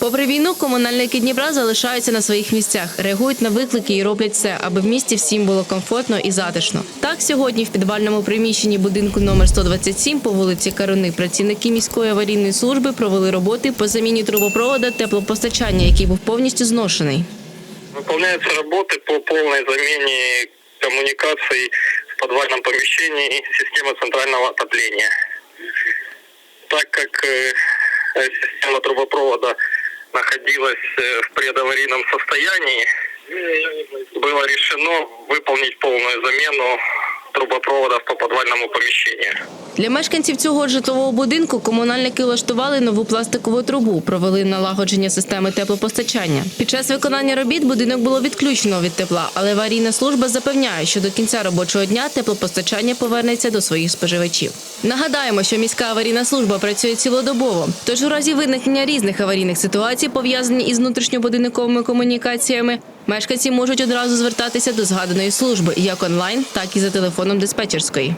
Попри війну, комунальники Дніпра залишаються на своїх місцях, реагують на виклики і роблять все, аби в місті всім було комфортно і затишно. Так, сьогодні в підвальному приміщенні будинку номер 127 по вулиці Каруни працівники міської аварійної служби провели роботи по заміні трубопровода теплопостачання, який був повністю зношений. Выполняются работы по полной замене коммуникаций в подвальном помещении и системы центрального отопления. Так как э, э, система трубопровода находилась э, в предаварийном состоянии, было решено выполнить полную замену трубопроводов по подвальному помещению. Для мешканців цього житлового будинку комунальники влаштували нову пластикову трубу, провели налагодження системи теплопостачання. Під час виконання робіт будинок було відключено від тепла, але аварійна служба запевняє, що до кінця робочого дня теплопостачання повернеться до своїх споживачів. Нагадаємо, що міська аварійна служба працює цілодобово. Тож у разі виникнення різних аварійних ситуацій, пов'язані із внутрішньобудинковими комунікаціями, мешканці можуть одразу звертатися до згаданої служби як онлайн, так і за телефоном диспетчерської.